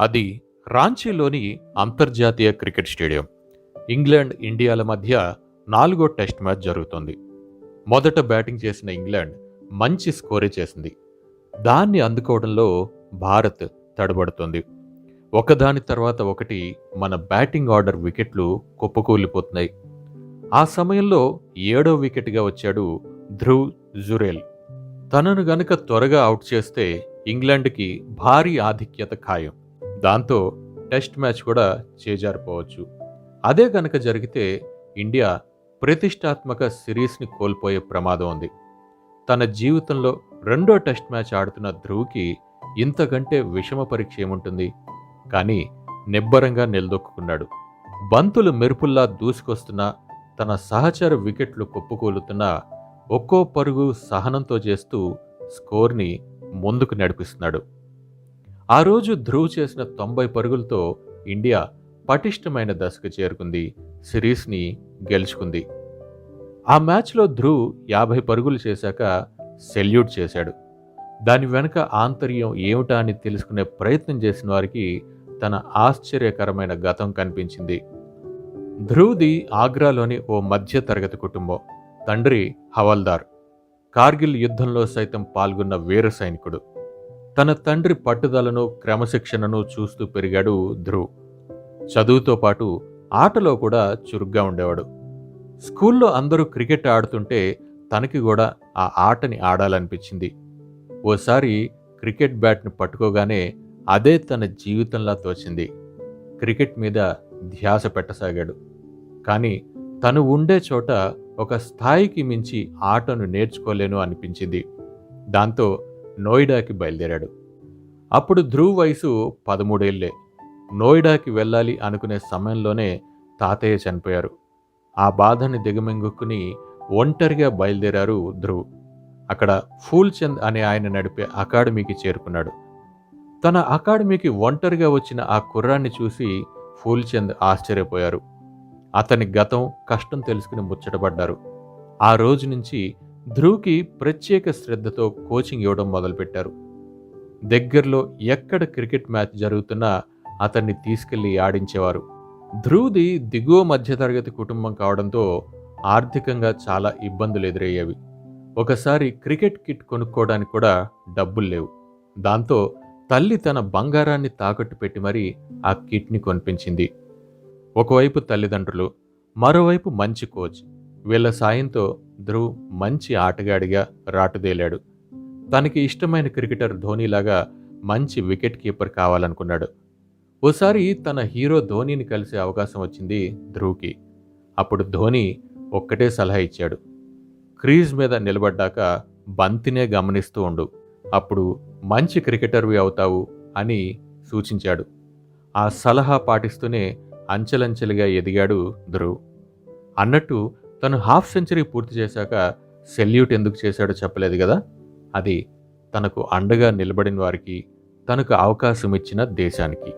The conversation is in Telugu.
అది రాంచీలోని అంతర్జాతీయ క్రికెట్ స్టేడియం. ఇంగ్లాండ్ ఇండియాల మధ్య నాలుగో టెస్ట్ మ్యాచ్ జరుగుతోంది. మొదట బ్యాటింగ్ చేసిన ఇంగ్లాండ్ మంచి స్కోరే చేసింది. దాన్ని అందుకోవడంలో భారత్ తడబడుతుంది. ఒకదాని తర్వాత ఒకటి మన బ్యాటింగ్ ఆర్డర్ వికెట్లు కుప్పకూలిపోతున్నాయి. ఆ సమయంలో ఏడో వికెట్గా వచ్చాడు ధ్రువ్ జురేల్. తనను గనుక త్వరగా అవుట్ చేస్తే ఇంగ్లాండ్కి భారీ ఆధిక్యత ఖాయం. దాంతో టెస్ట్ మ్యాచ్ కూడా చేజారిపోవచ్చు. అదే కనుక జరిగితే ఇండియా ప్రతిష్టాత్మక సిరీస్ని కోల్పోయే ప్రమాదం ఉంది. తన జీవితంలో రెండో టెస్ట్ మ్యాచ్ ఆడుతున్న ధ్రువ్కి ఇంతకంటే విషమ పరీక్ష ఏముంటుంది? కానీ నిబ్బరంగా నిలదొక్కున్నాడు. బంతులు మెరుపుల్లా దూసుకొస్తున్నా తన సహచర వికెట్లు కుప్పకూలుతున్నా ఒక్కో పరుగు సహనంతో చేస్తూ స్కోర్ని ముందుకు నడిపిస్తున్నాడు. ఆ రోజు ధ్రువ్ చేసిన తొంభై పరుగులతో ఇండియా పటిష్టమైన దశకు చేరుకుంది సిరీస్ని గెలుచుకుంది. ఆ మ్యాచ్లో ధ్రువ్ యాభై పరుగులు చేశాక సెల్యూట్ చేశాడు. దాని వెనుక ఆంతర్యం ఏమిటా అని తెలుసుకునే ప్రయత్నం చేసిన వారికి తన ఆశ్చర్యకరమైన గతం కనిపించింది. ధ్రువ్ది ఆగ్రాలోని ఓ మధ్య తరగతి కుటుంబం తండ్రి హవల్దార్. కార్గిల్ యుద్ధంలో సైతం పాల్గొన్న వీర సైనికుడు. తన తండ్రి పట్టుదలను క్రమశిక్షణను చూస్తూ పెరిగాడు ధ్రువ్. చదువుతో పాటు ఆటలో కూడా చురుగ్గా ఉండేవాడు. స్కూల్లో అందరూ క్రికెట్ ఆడుతుంటే తనకి కూడా ఆ ఆటని ఆడాలనిపించింది. ఓసారి క్రికెట్ బ్యాట్ని పట్టుకోగానే అదే తన జీవితంలా తోచింది. క్రికెట్ మీద ధ్యాస పెట్టసాగాడు. కానీ తను ఉండే చోట ఒక స్థాయికి మించి ఆటను నేర్చుకోలేను అనిపించింది. దాంతో నోయిడాకి బయలుదేరాడు. అప్పుడు ధ్రువ్ వయసు పదమూడేళ్ళే నోయిడాకి వెళ్ళాలి అనుకునే సమయంలోనే తాతయ్య చనిపోయారు. ఆ బాధని దిగమింగుకుని ఒంటరిగా బయలుదేరారు ధ్రువ్. అక్కడ ఫూల్చంద్ అనే ఆయన నడిపే అకాడమీకి చేరుకున్నాడు. తన అకాడమీకి ఒంటరిగా వచ్చిన ఆ కుర్రాన్ని చూసి ఫూల్చంద్ ఆశ్చర్యపోయారు. అతని గతం కష్టం తెలుసుకుని ముచ్చటపడ్డారు. ఆ రోజు నుంచి ధ్రువ్కి ప్రత్యేక శ్రద్ధతో కోచింగ్ ఇవ్వడం మొదలుపెట్టారు. దగ్గరలో ఎక్కడ క్రికెట్ మ్యాచ్ జరుగుతున్నా అతన్ని తీసుకెళ్ళి ఆడించేవారు. ధ్రువ్ది దిగువ మధ్యతరగతి కుటుంబం కావడంతో ఆర్థికంగా చాలా ఇబ్బందులు ఎదురయ్యేవి. ఒకసారి క్రికెట్ కిట్ కొనుక్కోవడానికి కూడా డబ్బులు లేవు. దాంతో తల్లి తన బంగారాన్ని తాకట్టు పెట్టి మరీ ఆ కిట్ని కొనిపించింది. ఒకవైపు తల్లిదండ్రులు మరోవైపు మంచి కోచ్. వీళ్ళ సాయంతో ధ్రువ్ మంచి ఆటగాడిగా రాటుదేలాడు. తనకి ఇష్టమైన క్రికెటర్ ధోనీలాగా మంచి వికెట్ కీపర్ కావాలనుకున్నాడు. ఓసారి తన హీరో ధోనీని కలిసే అవకాశం వచ్చింది ధ్రువ్కి. అప్పుడు ధోని ఒక్కటే సలహా ఇచ్చాడు. క్రీజ్ మీద నిలబడ్డాక బంతినే గమనిస్తూ ఉండు. అప్పుడు మంచి క్రికెటర్వి అవుతావు అని సూచించాడు. ఆ సలహా పాటిస్తూనే అంచెలంచెలుగా ఎదిగాడు ధ్రువ్. అన్నట్టు తను హాఫ్ సెంచరీ పూర్తి చేశాక సెల్యూట్ ఎందుకు చేశాడో చెప్పలేదు కదా. అది తనకు అండగా నిలబడిన వారికి తనకు అవకాశం ఇచ్చిన దేశానికి.